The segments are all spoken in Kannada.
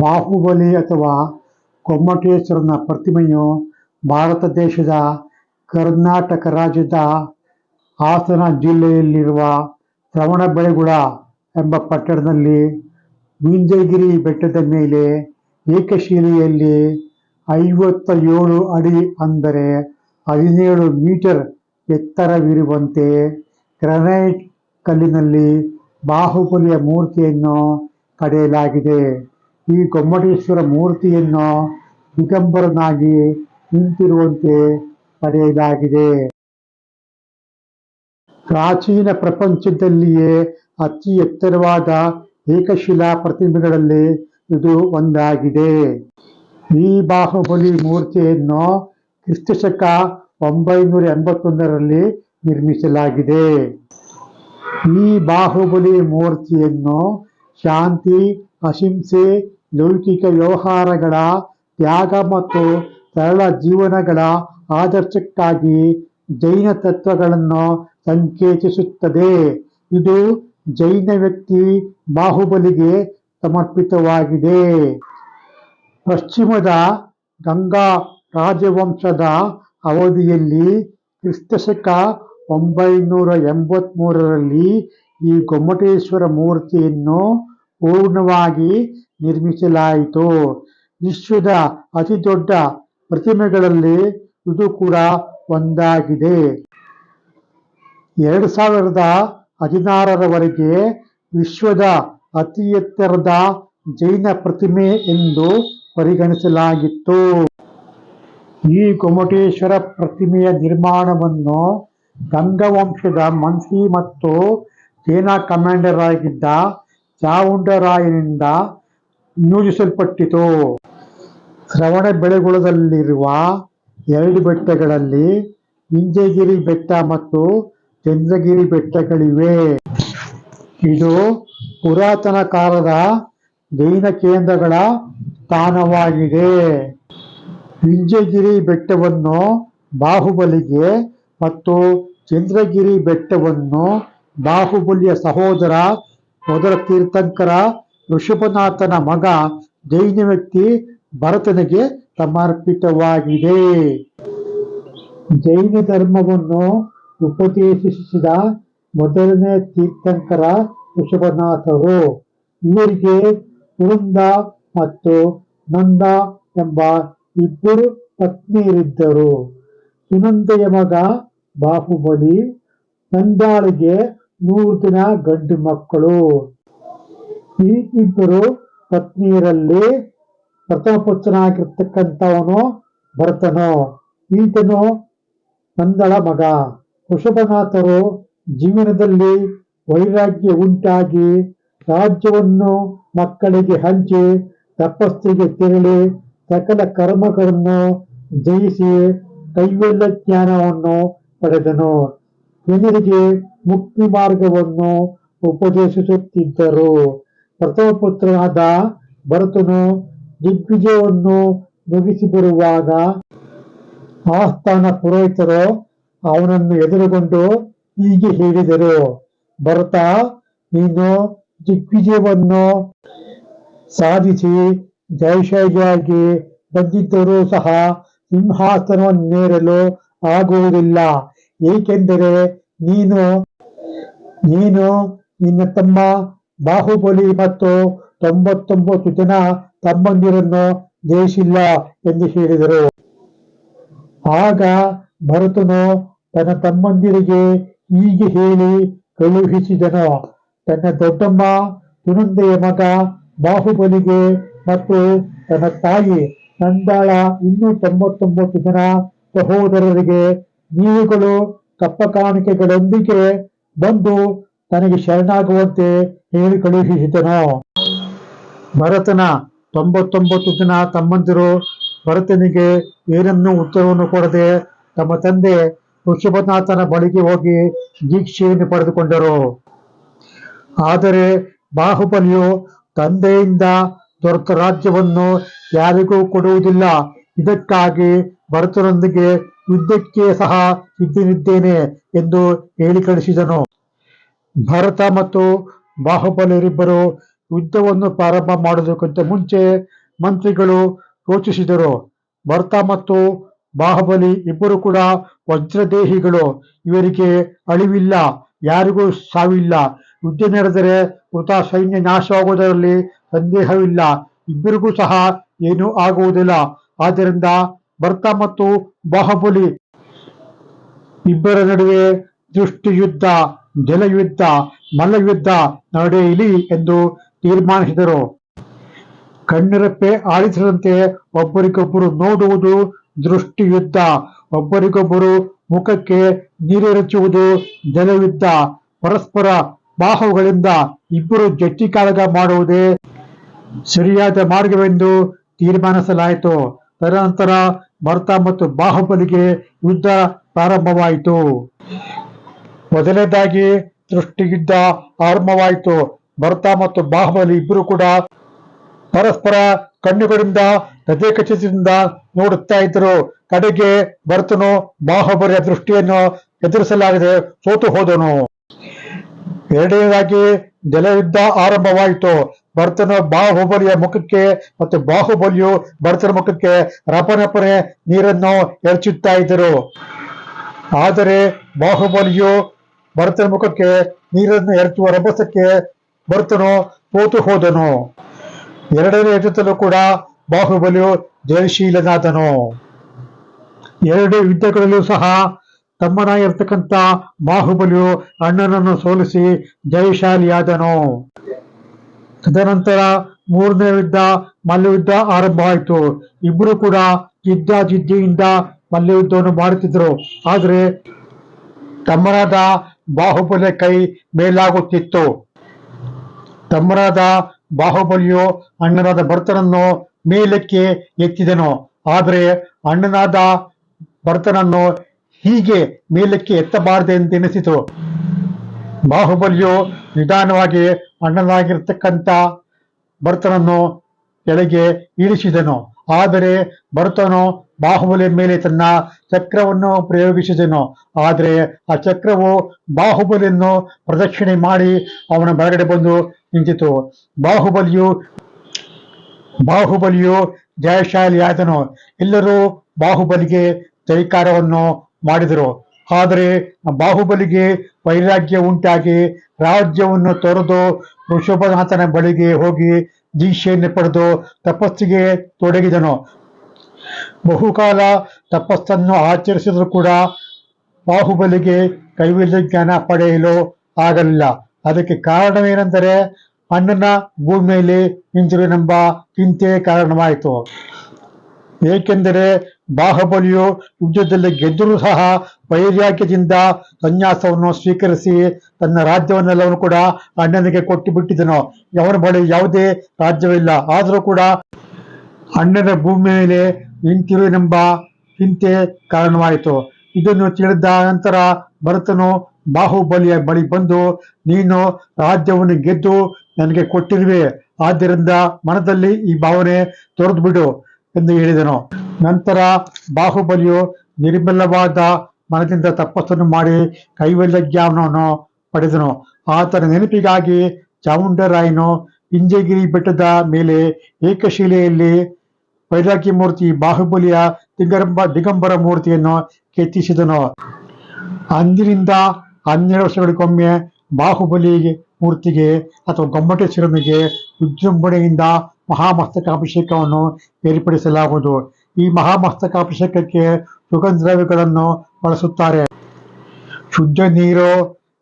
ಬಾಹುಬಲಿ ಅಥವಾ ಕೊಮ್ಮಟೇಶ್ವರನ ಪ್ರತಿಮೆಯು ಭಾರತ ದೇಶದ ಕರ್ನಾಟಕ ರಾಜ್ಯದ ಹಾಸನ ಜಿಲ್ಲೆಯಲ್ಲಿರುವ ಶ್ರವಣಬೆಳಗೊಳ ಎಂಬ ಪಟ್ಟಣದಲ್ಲಿ ವಿಂಜಗಿರಿ ಬೆಟ್ಟದ ಮೇಲೆ ಏಕಶಿಲೆಯಲ್ಲಿ ಐವತ್ತ ಏಳು ಅಡಿ ಅಂದರೆ ಹದಿನೇಳು ಮೀಟರ್ ಎತ್ತರವಿರುವಂತೆ ಗ್ರನೈಟ್ ಕಲ್ಲಿನಲ್ಲಿ ಬಾಹುಬಲಿಯ ಮೂರ್ತಿಯನ್ನು ಕಡೆಯಲಾಗಿದೆ. ಈ ಗೊಮ್ಮಟೇಶ್ವರ ಮೂರ್ತಿಯನ್ನು ದಿಗಂಬರನಾಗಿ ನಿಂತಿರುವಂತೆ ಪಡೆಯಲಾಗಿದೆ. ಪ್ರಾಚೀನ ಪ್ರಪಂಚದಲ್ಲಿಯೇ ಅತಿ ಎತ್ತರವಾದ ಏಕಶಿಲಾ ಪ್ರತಿಮೆಗಳಲ್ಲಿ ಇದು ಒಂದಾಗಿದೆ. ಈ ಬಾಹುಬಲಿ ಮೂರ್ತಿಯನ್ನು ಕ್ರಿಸ್ತಶಕ ಒಂಬೈನೂರ ಎಂಬತ್ತೊಂದರಲ್ಲಿ ನಿರ್ಮಿಸಲಾಗಿದೆ. ಈ ಬಾಹುಬಲಿ ಮೂರ್ತಿಯನ್ನು ಶಾಂತಿ, ಅಹಿಂಸೆ ಲೌಕಿಕ ವ್ಯವಹಾರಗಳ ತ್ಯಾಗ ಮತ್ತು ಸರಳ ಜೀವನಗಳ ಆದರ್ಶಕ್ಕಾಗಿ ಜೈನ ತತ್ವಗಳನ್ನು ಸಂಕೇತಿಸುತ್ತದೆ. ಇದು ಜೈನ ವ್ಯಕ್ತಿ ಬಾಹುಬಲಿಗೆ ಸಮರ್ಪಿತವಾಗಿದೆ. ಪಶ್ಚಿಮದ ಗಂಗಾ ರಾಜವಂಶದ ಅವಧಿಯಲ್ಲಿ ಕ್ರಿಸ್ತಶಕ ಒಂಬೈನೂರ ಎಂಬತ್ಮೂರರಲ್ಲಿ ಈ ಗೊಮ್ಮಟೇಶ್ವರ ಮೂರ್ತಿಯನ್ನು ಪೂರ್ಣವಾಗಿ ನಿರ್ಮಿಸಲಾಯಿತು. ವಿಶ್ವದ ಅತಿ ದೊಡ್ಡ ಪ್ರತಿಮೆಗಳಲ್ಲಿ ಇದು ಕೂಡ ಒಂದಾಗಿದೆ. ಎರಡು ಸಾವಿರದ ಹದಿನಾರರವರೆಗೆ ವಿಶ್ವದ ಅತಿ ಎತ್ತರದ ಜೈನ ಪ್ರತಿಮೆ ಎಂದು ಪರಿಗಣಿಸಲಾಗಿತ್ತು. ಈ ಗೊಮಟೇಶ್ವರ ಪ್ರತಿಮೆಯ ನಿರ್ಮಾಣವನ್ನು ಗಂಗವಂಶದ ಮಂತ್ರಿ ಮತ್ತು ಸೇನಾ ಕಮಾಂಡರ್ ಆಗಿದ್ದ ಚಾವುಂಡರಾಯನಿಂದ ನಿಯೋಜಿಸಲ್ಪಟ್ಟಿತು ಶ್ರವಣಬೆಳಗೊಳದಲ್ಲಿರುವ ಎರಡು ಬೆಟ್ಟಗಳಲ್ಲಿ ವಿಂಜಗಿರಿ ಬೆಟ್ಟ ಮತ್ತು ಚಂದ್ರಗಿರಿ ಬೆಟ್ಟಗಳಿವೆ. ಇದು ಪುರಾತನ ಕಾಲದ ಜೈನ ಕೇಂದ್ರಗಳ ಸ್ಥಾನವಾಗಿದೆ. ವಿಂಜಗಿರಿ ಬೆಟ್ಟವನ್ನು ಬಾಹುಬಲಿಗೆ ಮತ್ತು ಚಂದ್ರಗಿರಿ ಬೆಟ್ಟವನ್ನು ಬಾಹುಬಲಿಯ ಸಹೋದರ ಮೊದಲ ತೀರ್ಥಂಕರ ಋಷಭನಾಥನ ಮಗ ಜೈನ ವ್ಯಕ್ತಿ ಭರತನಿಗೆ ಸಮರ್ಪಿತವಾಗಿದೆ. ಜೈನ ಧರ್ಮವನ್ನು ಉಪದೇಶಿಸಿದ ಮೊದಲನೇ ತೀರ್ಥಂಕರ ಋಷಭನಾಥರು ಇವರಿಗೆ ವೃಂದ ಮತ್ತು ನಂದ ಎಂಬ ಇಬ್ಬರು ಪತ್ನಿಯರಿದ್ದರು ಸುನಂದೆಯ ಮಗ ಬಾಹುಬಲಿ, ನಂದಾಳಿಗೆ ನೂರು ದಿನ ಗಂಡು ಮಕ್ಕಳು. ಈ ಇಬ್ಬರು ಪತ್ನಿಯರಲ್ಲಿ ಪ್ರಥಮ ಪುತ್ರನಾಗಿರ್ತಕ್ಕಂಥವನು ಭರತನು. ಈತನು ನಂದಳ ಮಗ. ವೃಷಭನಾಥರು ಜೀವನದಲ್ಲಿ ವೈರಾಗ್ಯ ಉಂಟಾಗಿ ರಾಜ್ಯವನ್ನು ಮಕ್ಕಳಿಗೆ ಹಂಚಿ ತಪಸ್ಸಿಗೆ ತೆರಳಿ ಸಕಲ ಕರ್ಮಗಳನ್ನು ಜಯಿಸಿ ಕೈವಲ್ಯ ಜ್ಞಾನವನ್ನು ಪಡೆದನು. ಜನರಿಗೆ ಮುಕ್ತಿ ಮಾರ್ಗವನ್ನು ಉಪದೇಶಿಸುತ್ತಿದ್ದರು. ಪ್ರಥಮ ಪುತ್ರನಾದ ಭರತನು ದಿಗ್ವಿಜಯವನ್ನು ಮುಗಿಸಿ ಬರುವಾಗ ಆಸ್ಥಾನ ಪುರೋಹಿತರು ಅವನನ್ನು ಎದುರುಗೊಂಡು ಹೀಗೆ ಹೇಳಿದರು, ಭರತ, ನೀನು ದಿಗ್ವಿಜಯವನ್ನು ಸಾಧಿಸಿ ಜಯಶಾಲಿಯಾಗಿ ಬಂದಿದ್ದರೂ ಸಹ ಸಿಂಹಾಸನವನ್ನೇರಲು ಆಗುವುದಿಲ್ಲ. ಏಕೆಂದರೆ ನೀನು ನೀನು ನಿನ್ನ ತಮ್ಮ ಬಾಹುಬಲಿ ಮತ್ತು ತೊಂಬತ್ತೊಂಬತ್ತು ಜನ ತಮ್ಮಂದಿರನ್ನು ಜಯಿಸಿಲ್ಲ ಎಂದು ಹೇಳಿದರು. ಆಗ ಭರತನು ತನ್ನ ತಮ್ಮಂದಿರಿಗೆ ಹೀಗೆ ಹೇಳಿ ಕಳುಹಿಸಿದನು. ತನ್ನ ದೊಡ್ಡಮ್ಮ ಸುನಂದೆಯ ಮಗ ಬಾಹುಬಲಿಗೆ ಮತ್ತು ತನ್ನ ತಾಯಿ ನಂದಾಳ ಇನ್ನೂ ತೊಂಬತ್ತೊಂಬತ್ತು ಜನ ಸಹೋದರರಿಗೆ ನೀವುಗಳು ಕಪ್ಪ ಕಾಣಿಕೆಗಳೊಂದಿಗೆ ಬಂದು ತನಗೆ ಶರಣಾಗುವಂತೆ ಹೇಳಿ ಕಳುಹಿಸಿದನು. ಭರತನ ತೊಂಬತ್ತೊಂಬತ್ತು ಜನ ತಮ್ಮಂದಿರು ಭರತನಿಗೆ ಏನನ್ನೂ ಉತ್ತರವನ್ನು ಕೊಡದೆ ತಮ್ಮ ತಂದೆ ಋಷಭನಾಥನ ಬಳಿಗೆ ಹೋಗಿ ದೀಕ್ಷೆಯನ್ನು ಪಡೆದುಕೊಂಡರು. ಆದರೆ ಬಾಹುಬಲಿಯು ತಂದೆಯಿಂದ ದೊರೆತ ರಾಜ್ಯವನ್ನು ಯಾರಿಗೂ ಕೊಡುವುದಿಲ್ಲ. ಇದಕ್ಕಾಗಿ ಭರತನೊಂದಿಗೆ ಯುದ್ಧಕ್ಕೆ ಸಹ ಸಿದ್ಧನಿದ್ದೇನೆ ಎಂದು ಹೇಳಿ ಕಳಿಸಿದನು. ಭರತ ಮತ್ತು ಬಾಹುಬಲಿಯರಿಬ್ಬರು ಯುದ್ಧವನ್ನು ಪ್ರಾರಂಭ ಮಾಡುವುದಕ್ಕಿಂತ ಮುಂಚೆ ಮಂತ್ರಿಗಳು ಯೋಚಿಸಿದರು ಭರತ ಮತ್ತು ಬಾಹುಬಲಿ ಇಬ್ಬರು ಕೂಡ ವಜ್ರದೇಹಿಗಳು. ಇವರಿಗೆ ಅಳಿವಿಲ್ಲ, ಯಾರಿಗೂ ಸಾವಿಲ್ಲ. ಯುದ್ಧ ನಡೆದರೆ ಮೃತ ಸೈನ್ಯ ನಾಶವಾಗುವುದರಲ್ಲಿ ಸಂದೇಹವಿಲ್ಲ. ಇಬ್ಬರಿಗೂ ಸಹ ಏನೂ ಆಗುವುದಿಲ್ಲ. ಆದ್ದರಿಂದ ಭರತ ಮತ್ತು ಬಾಹುಬಲಿ ಇಬ್ಬರ ನಡುವೆ ದೃಷ್ಟಿ ಯುದ್ಧ ಜಲಯುದ್ಧ ಮಲ್ಲಯುದ್ಧ ನಡೆಯಲಿ ಎಂದು ತೀರ್ಮಾನಿಸಿದರು. ಕಣ್ಣಿರಪ್ಪೆ ಆಡಿಸದಂತೆ ಒಬ್ಬರಿಗೊಬ್ಬರು ನೋಡುವುದು ದೃಷ್ಟಿ ಯುದ್ಧ ಒಬ್ಬರಿಗೊಬ್ಬರು ಮುಖಕ್ಕೆ ನೀರೆರಚುವುದು ಜಲಯುದ್ಧ. ಪರಸ್ಪರ ಬಾಹುಗಳಿಂದ ಇಬ್ಬರು ಜಟ್ಟಿ ಕಾಳಗ ಮಾಡುವುದೇ ಸರಿಯಾದ ಮಾರ್ಗವೆಂದು ತೀರ್ಮಾನಿಸಲಾಯಿತು. ತದನಂತರ ಭರ್ತ ಮತ್ತು ಬಾಹುಬಲಿಗೆ ಯುದ್ಧ ಪ್ರಾರಂಭವಾಯಿತು. ಮೊದಲನೇದಾಗಿ ದೃಷ್ಟಿಯುದ್ಧ ಆರಂಭವಾಯಿತು. ಭರತ ಮತ್ತು ಬಾಹುಬಲಿ ಇಬ್ಬರು ಕೂಡ ಪರಸ್ಪರ ಕಣ್ಣುಗಳಿಂದ ಹೃದಯ ನೋಡುತ್ತಾ ಇದ್ದರು. ಕಡೆಗೆ ಭರತನು ಬಾಹುಬಲಿಯ ದೃಷ್ಟಿಯನ್ನು ಎದುರಿಸಲಾಗಿದೆ ಸೋತು ಹೋದನು. ಎರಡನೇದಾಗಿ ಜಲಯುದ್ಧ ಆರಂಭವಾಯಿತು. ಭರತನು ಬಾಹುಬಲಿಯ ಮುಖಕ್ಕೆ ಮತ್ತು ಬಾಹುಬಲಿಯು ಭರತನ ಮುಖಕ್ಕೆ ರಪನಪನೆ ನೀರನ್ನು ಎರಚುತ್ತಾ ಇದ್ದರು. ಆದರೆ ಬಾಹುಬಲಿಯು ಭರತನ ಮುಖಕ್ಕೆ, ನೀರನ್ನು ಎರಚುವ ರಭಸಕ್ಕೆ ಭರತನು ಪೋತು ಹೋದನು. ಎರಡನೇ ಯುದ್ಧದಲ್ಲೂ ಕೂಡ ಬಾಹುಬಲಿಯು ಜಯಶೀಲನಾದನು. ಎರಡು ಯುದ್ಧಗಳಲ್ಲೂ ಸಹ ತಮ್ಮನಾಗಿರ್ತಕ್ಕಂಥ ಬಾಹುಬಲಿಯು ಅಣ್ಣನನ್ನು ಸೋಲಿಸಿ ಜಯಶಾಲಿಯಾದನು. ತದನಂತರ ಮೂರನೇ ಯುದ್ಧ, ಮಲ್ಲಯುದ್ಧ ಆರಂಭವಾಯಿತು. ಇಬ್ಬರು ಕೂಡ ಜಿದ್ದ ಜಿದ್ದಿಯಿಂದ ಮಲ್ಲಯುದ್ಧವನ್ನು ಮಾಡುತ್ತಿದ್ದರು. ಆದರೆ ತಮ್ಮನಾದ ಬಾಹುಬಲಿಯ ಕೈ ಮೇಲಾಗುತ್ತಿತ್ತು. ತಮ್ಮರಾದ ಬಾಹುಬಲಿಯು ಅಣ್ಣನಾದ ಭರ್ತನನ್ನು ಮೇಲಕ್ಕೆ ಎತ್ತಿದನು. ಆದರೆ ಅಣ್ಣನಾದ ಭರ್ತನನ್ನು ಹೀಗೆ ಮೇಲಕ್ಕೆ ಎತ್ತಬಾರದೆಂದು ಎನಿಸಿತು ಬಾಹುಬಲಿಯು ನಿಧಾನವಾಗಿ ಅಣ್ಣನಾಗಿರ್ತಕ್ಕಂಥ ಭರ್ತನನ್ನು ಕೆಳಗೆ ಇಳಿಸಿದನು. ಆದರೆ ಭರತನು ಬಾಹುಬಲಿಯ ಮೇಲೆ ತನ್ನ ಚಕ್ರವನ್ನು ಪ್ರಯೋಗಿಸಿದನು. ಆದರೆ ಆ ಚಕ್ರವು ಬಾಹುಬಲಿಯನ್ನು ಪ್ರದಕ್ಷಿಣೆ ಮಾಡಿ ಅವನ ಬಲಗಡೆ ಬಂದು ನಿಂತಿತು. ಬಾಹುಬಲಿಯು ಬಾಹುಬಲಿಯು ಜಯಶಾಲಿಯಾದನು ಎಲ್ಲರೂ ಬಾಹುಬಲಿಗೆ ಜೈಕಾರವನ್ನು ಮಾಡಿದರು. ಆದರೆ ಬಾಹುಬಲಿಗೆ ವೈರಾಗ್ಯ ಉಂಟಾಗಿ ರಾಜ್ಯವನ್ನು ತೊರೆದು ಋಷಭನಾಥನ ಬಳಿಗೆ ಹೋಗಿ ದೀಕ್ಷೆಯನ್ನು ಪಡೆದು ತಪಸ್ಸಿಗೆ ತೊಡಗಿದನು. ಬಹುಕಾಲ ತಪಸ್ಸನ್ನು ಆಚರಿಸಿದರೂ ಕೂಡ ಬಾಹುಬಲಿಗೆ ಕೈವಲ್ಯ ಜ್ಞಾನ ಪಡೆಯಲು ಆಗಲಿಲ್ಲ. ಅದಕ್ಕೆ ಕಾರಣವೇನೆಂದರೆ ಅಣ್ಣನ ಭೂಮಿಯಲ್ಲಿ ನಿಂತಿರುವೆನೆಂಬ ಚಿಂತೆ ಕಾರಣವಾಯಿತು. ಏಕೆಂದರೆ ಬಾಹುಬಲಿಯು ಯುದ್ಧದಲ್ಲಿ ಗೆದ್ದರೂ ಸಹ ವೈರಾಗ್ಯದಿಂದ ಸನ್ಯಾಸವನ್ನು ಸ್ವೀಕರಿಸಿ ತನ್ನ ರಾಜ್ಯವನ್ನೆಲ್ಲವನ್ನು ಕೂಡ ಅಣ್ಣನಿಗೆ ಕೊಟ್ಟು ಬಿಟ್ಟಿದ್ದನು ಅವನ ಬಳಿ ಯಾವುದೇ ರಾಜ್ಯವಿಲ್ಲ. ಆದರೂ ಕೂಡ ಅಣ್ಣನ ಭೂಮಿ ಮೇಲೆ ನಿಂತಿರುವೆನೆಂಬ ಚಿಂತೆ ಕಾರಣವಾಯಿತು. ಇದನ್ನು ತಿಳಿದ ನಂತರ ಭರತನು ಬಾಹುಬಲಿಯ ಬಳಿ ಬಂದು, ನೀನು ರಾಜ್ಯವನ್ನು ಗೆದ್ದು ನನಗೆ ಕೊಟ್ಟಿರುವೆ. ಆದ್ದರಿಂದ ಮನದಲ್ಲಿ ಈ ಭಾವನೆ ತೊರೆದು ಬಿಡು ಎಂದು ಹೇಳಿದನು. ನಂತರ ಬಾಹುಬಲಿಯು ನಿರ್ಮಲವಾದ ಮನದಿಂದ ತಪಸ್ಸನ್ನು ಮಾಡಿ ಕೈವಲ್ಯ ಜ್ಞಾನವನ್ನು ಪಡೆದನು. ಆತನ ನೆನಪಿಗಾಗಿ ಚಾಮುಂಡರಾಯನು ಇಂಜಗಿರಿ ಬೆಟ್ಟದ ಮೇಲೆ ಏಕಶಿಲೆಯಲ್ಲಿ ವೈರಾಗ್ಯ ಮೂರ್ತಿ ಬಾಹುಬಲಿಯ ದಿಗಂಬ ದಿಗಂಬರ ಮೂರ್ತಿಯನ್ನು ಕೆತ್ತಿಸಿದನು. ಅಂದಿನಿಂದ ಹನ್ನೆರಡು ವರ್ಷಗಳಿಗೊಮ್ಮೆ ಬಾಹುಬಲಿ ಮೂರ್ತಿಗೆ ಅಥವಾ ಗೊಮ್ಮಟೇಶ್ವರನಿಗೆ ವಿಜೃಂಭಣೆಯಿಂದ ಮಹಾಮಸ್ತಕಾಭಿಷೇಕವನ್ನು ಏರ್ಪಡಿಸಲಾಗುವುದು. ಈ ಮಹಾಮಸ್ತಕಾಭಿಷೇಕಕ್ಕೆ ಸುಗಂಧ ದ್ರವ್ಯಗಳನ್ನು ಬಳಸುತ್ತಾರೆ. ಶುದ್ಧ ನೀರು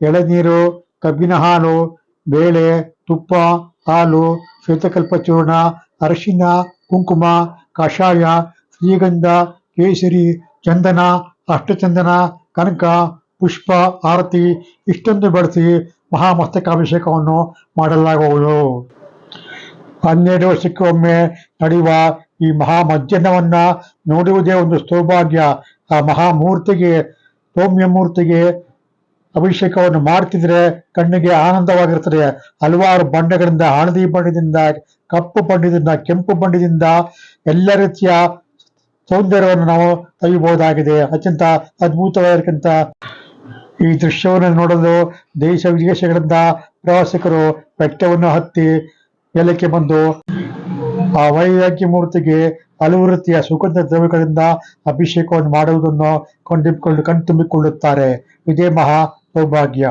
ಎಳೆನೀರು ಕಬ್ಬಿನ ಹಾಲು, ಬೇಳೆ, ತುಪ್ಪ, ಹಾಲು, ಶ್ವೇತಕಲ್ಪ ಚೂರ್ಣ, ಅರಿಶಿನ, ಕುಂಕುಮ, ಕಷಾಯ, ಶ್ರೀಗಂಧ, ಕೇಸರಿ, ಚಂದನ, ಅಷ್ಟಚಂದನ, ಕನಕ, ಪುಷ್ಪ, ಆರತಿ ಇಷ್ಟೊಂದು ಬಳಸಿ ಮಹಾಮಸ್ತಕಾಭಿಷೇಕವನ್ನು ಮಾಡಲಾಗುವುದು. ಹನ್ನೆರಡು ವರ್ಷಕ್ಕೆ ಒಮ್ಮೆ ನಡೆಯುವ ಈ ಮಹಾ ಮಧ್ಯಾಹ್ನವನ್ನ ನೋಡುವುದೇ ಒಂದು ಸೌಭಾಗ್ಯ. ಆ ಮಹಾಮೂರ್ತಿಗೆ, ಸೌಮ್ಯ ಮೂರ್ತಿಗೆ ಅಭಿಷೇಕವನ್ನು ಮಾಡ್ತಿದ್ರೆ ಕಣ್ಣಿಗೆ ಆನಂದವಾಗಿರ್ತದೆ. ಹಲವಾರು ಬಣ್ಣಗಳಿಂದ, ಹಳದಿ ಬಣ್ಣದಿಂದ, ಕಪ್ಪು ಬಣ್ಣದಿಂದ, ಕೆಂಪು ಬಣ್ಣದಿಂದ ಎಲ್ಲ ರೀತಿಯ ಸೌಂದರ್ಯವನ್ನು ನಾವು ತೆಗೆಯಬಹುದಾಗಿದೆ ಅತ್ಯಂತ ಅದ್ಭುತವಾಗಿರ್ತಕ್ಕಂಥ ಈ ದೃಶ್ಯವನ್ನು ನೋಡಲು ದೇಶ ವಿದೇಶಗಳಿಂದ ಪ್ರವಾಸಿಗರು ಬೆಟ್ಟವನ್ನು ಹತ್ತಿ ಮೇಲಕ್ಕೆ ಬಂದು ಆ ವೈರಾಗ್ಯ ಮೂರ್ತಿಗೆ ಹಲವು ರೀತಿಯ ಸುಗಂಧ ದ್ರವ್ಯಗಳಿಂದ ಅಭಿಷೇಕವನ್ನು ಮಾಡುವುದನ್ನು ಕಂಡಿಕೊಂಡು ಕಣ್ತುಂಬಿಕೊಳ್ಳುತ್ತಾರೆ ಇದೇ ಮಹಾ ಸೌಭಾಗ್ಯ